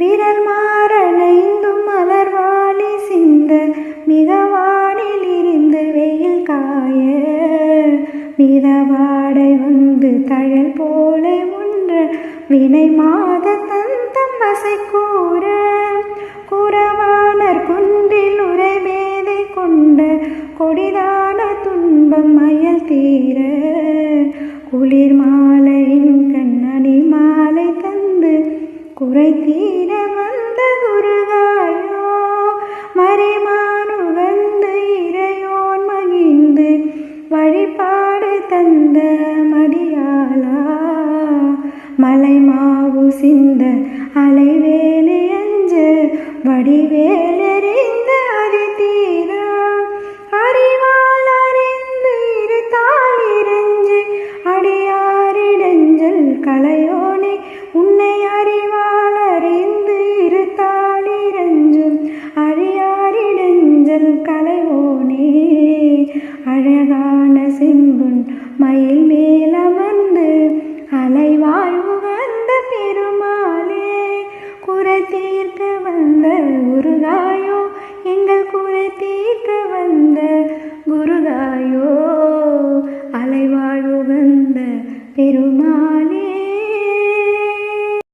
வீரர் மாறனைந்தும் மலர்வாளி சிந்த மிகவானில் இருந்து வெயில் காய. மிதவாடை வந்து தழல் போல முன்ற வினை மாத தந்தம் வசை கூற குறவாளர் குன்றில் உரைவேதை கொண்ட கொடிதான துன்பம் மயல் தீர. குளிர் மா குறை தீர வந்த குருகாயோ மறைமானுகந்து இறையோன் மகிழ்ந்து வழிபாடு தந்த மடியாளா. மலை மாவு சிந்த அலைவேலி அஞ்ச வடிவேலறிந்த செங்குன் மயில் மேலமர்ந்து அலைவாய் உகந்த பெருமாளே. குறை தீர்க்க வந்த குருதாயோ எங்கள் குறை தீர்க்க வந்த குருதாயோ அலைவாழ் உகந்த பெருமாளே.